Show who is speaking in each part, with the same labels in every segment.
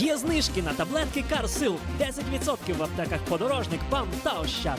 Speaker 1: Є знижки на таблетки Карсил 10% в аптеках подорожник, ПАМ та Ощад.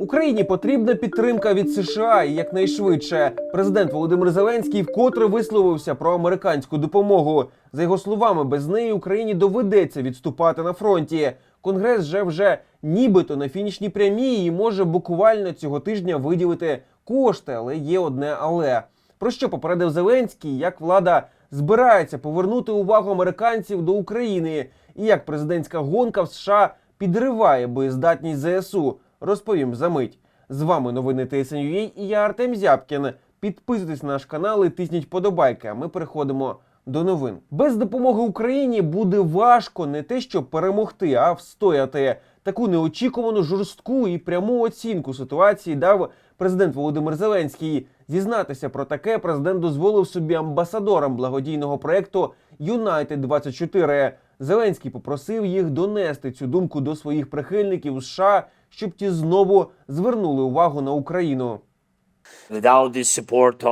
Speaker 2: Україні потрібна підтримка від США і якнайшвидше. Президент Володимир Зеленський вкотре висловився про американську допомогу. За його словами, без неї Україні доведеться відступати на фронті. Конгрес же вже нібито на фінішній прямій і може буквально цього тижня виділити кошти, але є одне але. Про що попередив Зеленський, як влада збирається повернути увагу американців до України, і як президентська гонка в США підриває боєздатність ЗСУ, розповім за мить. З вами новини ТСНЮА і я Артем Зябкін. Підписуйтесь на наш канал і тисніть подобайки. А ми переходимо до новин. Без допомоги Україні буде важко не те, щоб перемогти, а встояти. Таку неочікувану жорстку і пряму оцінку ситуації дав президент Володимир Зеленський. Зізнатися про таке президент дозволив собі амбасадорам благодійного проекту Юнайтед 24 Зеленський попросив їх донести цю думку до своїх прихильників США, щоб ті знову звернули увагу на Україну.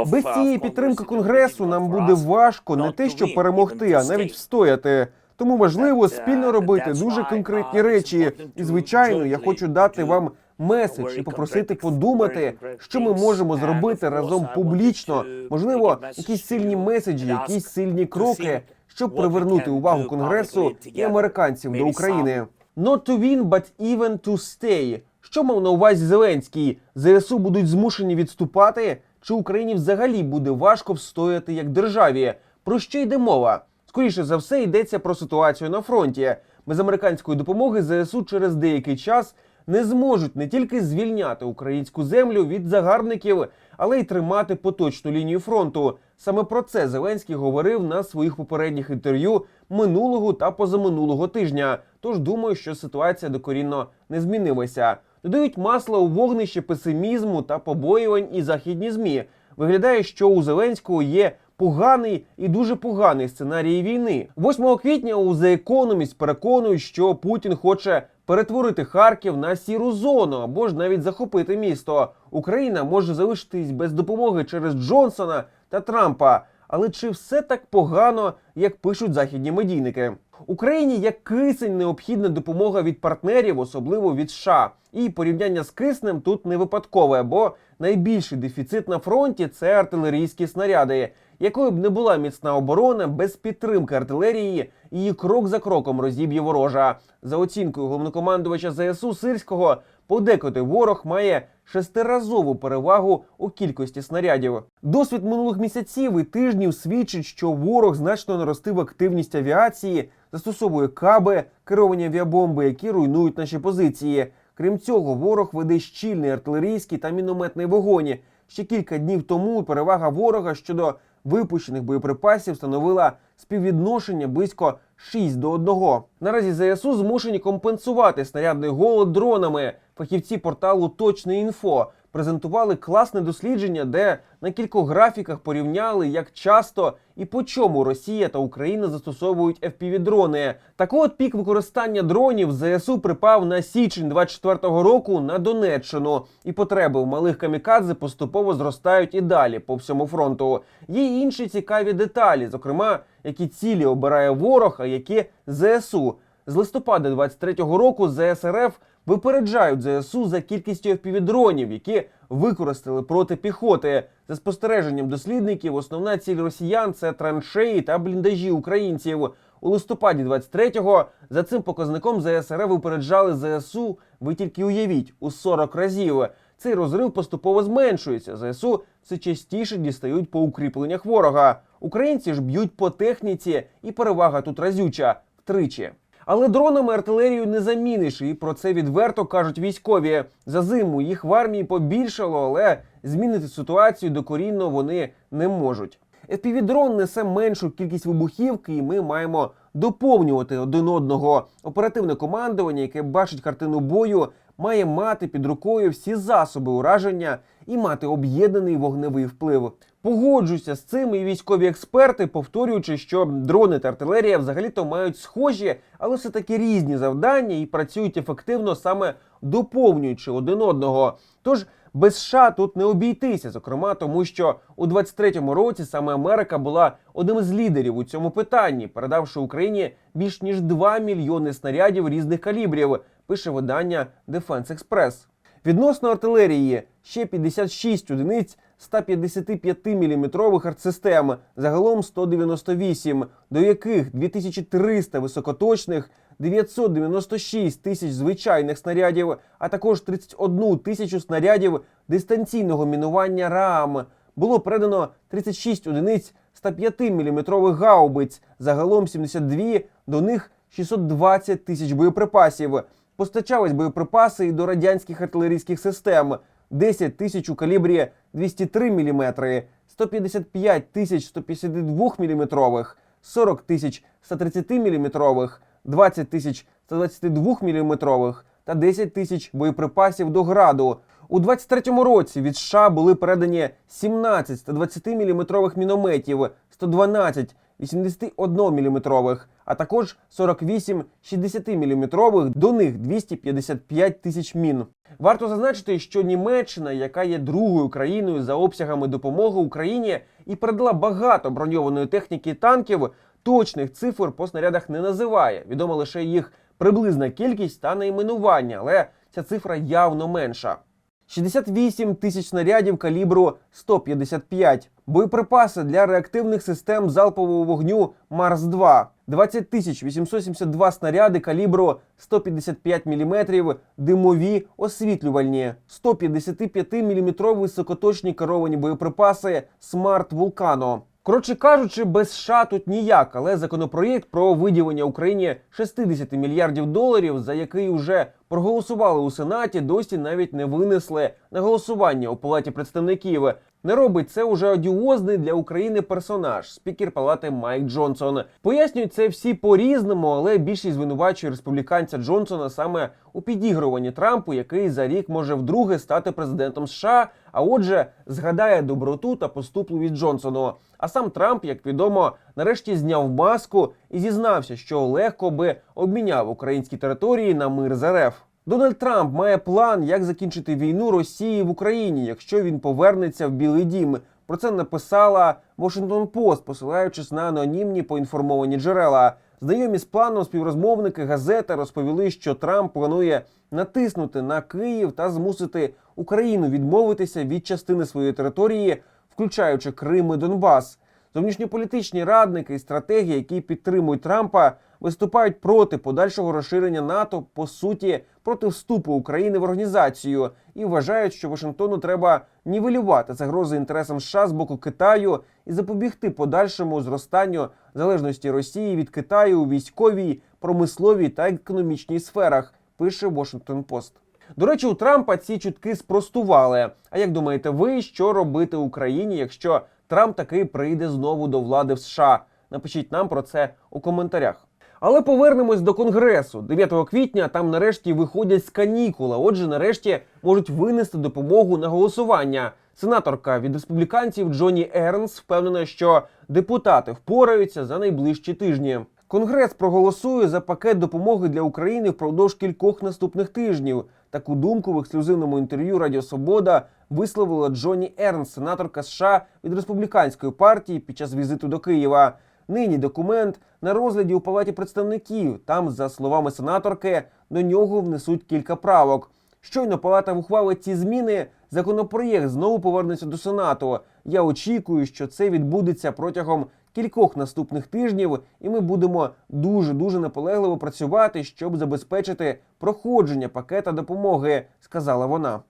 Speaker 2: Без
Speaker 3: uh,
Speaker 2: цієї підтримки конгресу нам буде важко не те, щоб перемогти, а навіть встояти. Тому важливо спільно
Speaker 3: uh,
Speaker 2: робити дуже конкретні
Speaker 3: uh,
Speaker 2: речі. І звичайно, я хочу дати вам меседж і попросити подумати, що ми можемо зробити разом публічно. Можливо, якісь сильні меседжі, якісь сильні кроки, щоб привернути увагу конгресу і американців до України. Not to win, but even to stay. Що мав на увазі Зеленський? ЗСУ будуть змушені відступати? Чи Україні взагалі буде важко встояти як державі? Про що йде мова? Скоріше за все йдеться про ситуацію на фронті. Без американської допомоги ЗСУ через деякий час не зможуть не тільки звільняти українську землю від загарбників, але й тримати поточну лінію фронту. Саме про це Зеленський говорив на своїх попередніх інтерв'ю минулого та позаминулого тижня. Тож думаю, що ситуація докорінно не змінилася. Додають масло у вогнище песимізму та побоювань і західні змі. Виглядає, що у Зеленського є поганий і дуже поганий сценарій війни. 8 квітня у The Economist переконують, що Путін хоче перетворити Харків на сіру зону або ж навіть захопити місто. Україна може залишитись без допомоги через Джонсона та Трампа. Але чи все так погано, як пишуть західні медійники? Україні як кисень необхідна допомога від партнерів, особливо від США. І порівняння з киснем тут не випадкове, бо найбільший дефіцит на фронті це артилерійські снаряди. Якою б не була міцна оборона, без підтримки артилерії її крок за кроком розіб'є ворожа. За оцінкою головнокомандувача ЗСУ Сирського, подекуди ворог має шестиразову перевагу у кількості снарядів. Досвід минулих місяців і тижнів свідчить, що ворог значно наростив активність авіації, застосовує каби, керовані авіабомби, які руйнують наші позиції. Крім цього, ворог веде щільний артилерійський та мінометний вогонь. Ще кілька днів тому перевага ворога щодо випущених боєприпасів становила співвідношення близько 6 до 1. Наразі ЗСУ змушені компенсувати снарядний голод дронами. Фахівці порталу Точне інфо презентували класне дослідження, де на кількох графіках порівняли, як часто і по чому Росія та Україна застосовують FPV-дрони. Так от пік використання дронів ЗСУ припав на січень 24-го року на Донеччину, і потреби в малих камікадзе поступово зростають і далі по всьому фронту. Є й інші цікаві деталі, зокрема, які цілі обирає ворог, а які ЗСУ. З листопада 23-го року ЗСРФ випереджають ЗСУ за кількістю FPV-дронів, які використали проти піхоти. За спостереженням дослідників, основна ціль росіян це траншеї та бліндажі українців. У листопаді 23-го за цим показником ЗСРФ випереджали ЗСУ. Ви тільки уявіть у 40 разів. Цей розрив поступово зменшується. ЗСУ все частіше дістають по укріпленнях ворога. Українці ж б'ють по техніці, і перевага тут разюча втричі. Але дронами артилерію не заміниш, і про це відверто кажуть військові. За зиму їх в армії побільшало, але змінити ситуацію докорінно вони не можуть. FPV-дрон несе меншу кількість вибухівки, і ми маємо доповнювати один одного. Оперативне командування, яке бачить картину бою, має мати під рукою всі засоби ураження і мати об'єднаний вогневий вплив. Погоджуюся з цим і військові експерти, повторюючи, що дрони та артилерія взагалі-то мають схожі, але все таки різні завдання і працюють ефективно саме доповнюючи один одного. Тож Без США тут не обійтися, зокрема тому, що у 23-му році саме Америка була одним з лідерів у цьому питанні, передавши Україні більш ніж 2 мільйони снарядів різних калібрів, пише видання Defense Express. Відносно артилерії ще 56 одиниць 155 мм артсистем, загалом 198, до яких 2300 високоточних, 996 тисяч звичайних снарядів, а також 31 тисячу снарядів дистанційного мінування РААМ. Було передано 36 одиниць 105 мм гаубиць, загалом 72, до них 620 тисяч боєприпасів. Постачались боєприпаси і до радянських артилерійських систем. 10 тисяч у калібрі 203 мм, 155 тисяч 152 мм, 40 тисяч 130 мм, 20 тисяч 122 мм та 10 тисяч боєприпасів до граду. У 23-му році від США були передані 17 120 мм мінометів, 112 81 мм, а також 48 60 мм, до них 255 тисяч мін. Варто зазначити, що Німеччина, яка є другою країною за обсягами допомоги Україні і передала багато броньованої техніки і танків, точних цифр по снарядах не називає. Відома лише їх приблизна кількість та найменування, але ця цифра явно менша. 68 тисяч снарядів калібру 155, боєприпаси для реактивних систем залпового вогню Марс-2, 20 тисяч 872 снаряди калібру 155 мм, димові освітлювальні, 155 мм високоточні керовані боєприпаси Смарт Вулкано. Коротше кажучи, без США тут ніяк, але законопроєкт про виділення Україні 60 мільярдів доларів, за який вже проголосували у Сенаті, досі навіть не винесли на голосування у Палаті представників. Не робить це уже одіозний для України персонаж, спікер палати Майк Джонсон. Пояснюють це всі по-різному, але більшість звинувачує республіканця Джонсона саме у підігруванні Трампу, який за рік може вдруге стати президентом США. А отже, згадає доброту та поступливість Джонсону. А сам Трамп, як відомо, нарешті зняв маску і зізнався, що легко би обміняв українські території на мир з РФ. Дональд Трамп має план, як закінчити війну Росії в Україні, якщо він повернеться в Білий Дім. Про це написала Washington Post, посилаючись на анонімні поінформовані джерела. Знайомі з планом співрозмовники газети розповіли, що Трамп планує натиснути на Київ та змусити Україну відмовитися від частини своєї території, включаючи Крим і Донбас. Зовнішньополітичні радники і стратегії, які підтримують Трампа, виступають проти подальшого розширення НАТО, по суті, проти вступу України в організацію і вважають, що Вашингтону треба нівелювати загрози інтересам США з боку Китаю і запобігти подальшому зростанню залежності Росії від Китаю у військовій, промисловій та економічній сферах. Пише Washington Post. До речі, у Трампа ці чутки спростували. А як думаєте ви, що робити Україні, якщо Трамп таки прийде знову до влади в США? Напишіть нам про це у коментарях. Але повернемось до конгресу. 9 квітня там нарешті виходять з канікула. Отже, нарешті можуть винести допомогу на голосування. Сенаторка від республіканців Джоні Ернс впевнена, що депутати впораються за найближчі тижні. Конгрес проголосує за пакет допомоги для України впродовж кількох наступних тижнів. Таку думку в ексклюзивному інтерв'ю Радіо Свобода висловила Джоні Ернс, сенаторка США від республіканської партії під час візиту до Києва. Нині документ на розгляді у палаті представників. Там, за словами сенаторки, до нього внесуть кілька правок. Щойно палата ухвалить ці зміни. Законопроєкт знову повернеться до Сенату. Я очікую, що це відбудеться протягом кількох наступних тижнів, і ми будемо дуже дуже наполегливо працювати, щоб забезпечити проходження пакета допомоги, сказала вона.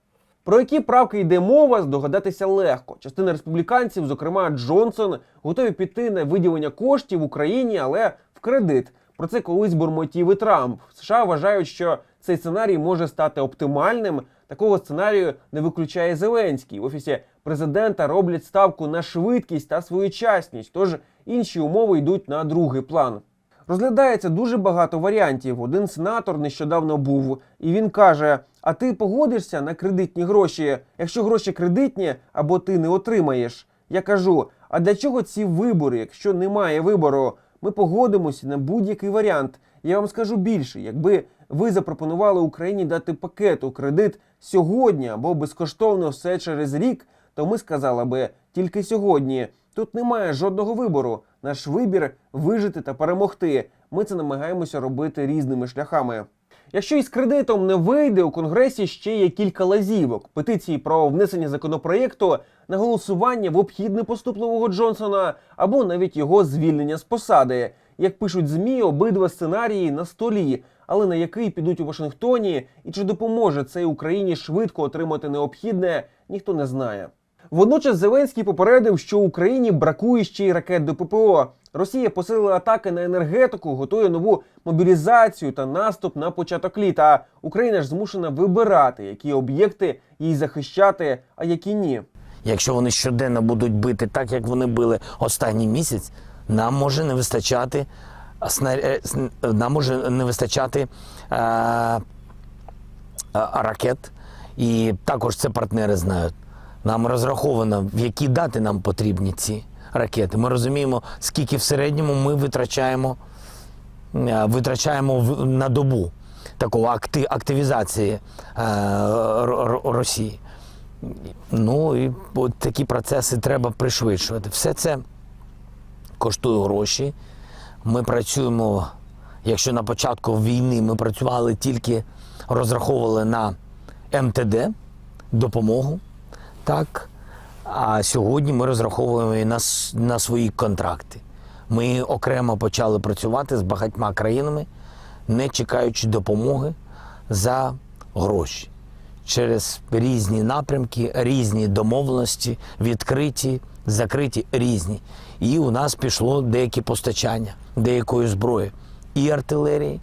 Speaker 2: Про які правки йде мова, здогадатися легко. Частина республіканців, зокрема Джонсон, готові піти на виділення коштів в Україні, але в кредит. Про це колись бурмотів і Трамп. США вважають, що цей сценарій може стати оптимальним. Такого сценарію не виключає Зеленський. В офісі президента роблять ставку на швидкість та своєчасність, тож інші умови йдуть на другий план. Розглядається дуже багато варіантів. Один сенатор нещодавно був, і він каже: А ти погодишся на кредитні гроші, якщо гроші кредитні або ти не отримаєш? Я кажу: а для чого ці вибори, якщо немає вибору? ми погодимося на будь-який варіант. Я вам скажу більше, якби ви запропонували Україні дати пакету кредит сьогодні або безкоштовно все через рік, то ми сказали би тільки сьогодні. Тут немає жодного вибору. Наш вибір вижити та перемогти. Ми це намагаємося робити різними шляхами. Якщо із кредитом не вийде, у конгресі ще є кілька лазівок. Петиції про внесення законопроєкту на голосування в обхід непоступливого Джонсона або навіть його звільнення з посади. Як пишуть змі, обидва сценарії на столі, але на який підуть у Вашингтоні і чи допоможе це Україні швидко отримати необхідне, ніхто не знає. Водночас Зеленський попередив, що Україні бракує ще й ракет до ППО. Росія посилила атаки на енергетику, готує нову мобілізацію та наступ на початок літа. Україна ж змушена вибирати, які об'єкти їй захищати, а які ні.
Speaker 4: Якщо вони щоденно будуть бити так, як вони били останній місяць, нам може не вистачати сна- е, нам може не вистачати е, е, ракет. І також це партнери знають. Нам розраховано, в які дати нам потрібні ці ракети. Ми розуміємо, скільки в середньому ми витрачаємо, е, витрачаємо на добу такого активізації е, Росії. Ну і такі процеси треба пришвидшувати. Все це коштує гроші. Ми працюємо, якщо на початку війни ми працювали тільки розраховували на МТД допомогу, так. А сьогодні ми розраховуємо на, на свої контракти. Ми окремо почали працювати з багатьма країнами, не чекаючи допомоги за гроші через різні напрямки, різні домовленості, відкриті, закриті, різні. І у нас пішло деякі постачання деякої зброї і артилерії,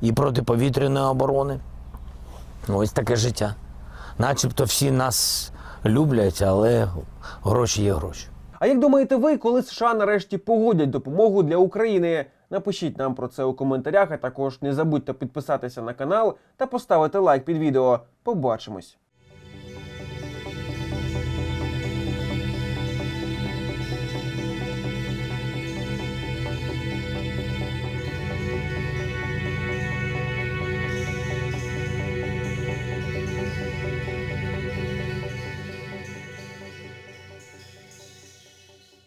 Speaker 4: і протиповітряної оборони. Ось таке життя. Начебто всі нас люблять, але гроші є гроші.
Speaker 2: А як думаєте ви, коли США нарешті погодять допомогу для України? Напишіть нам про це у коментарях, а також не забудьте підписатися на канал та поставити лайк під відео. Побачимось!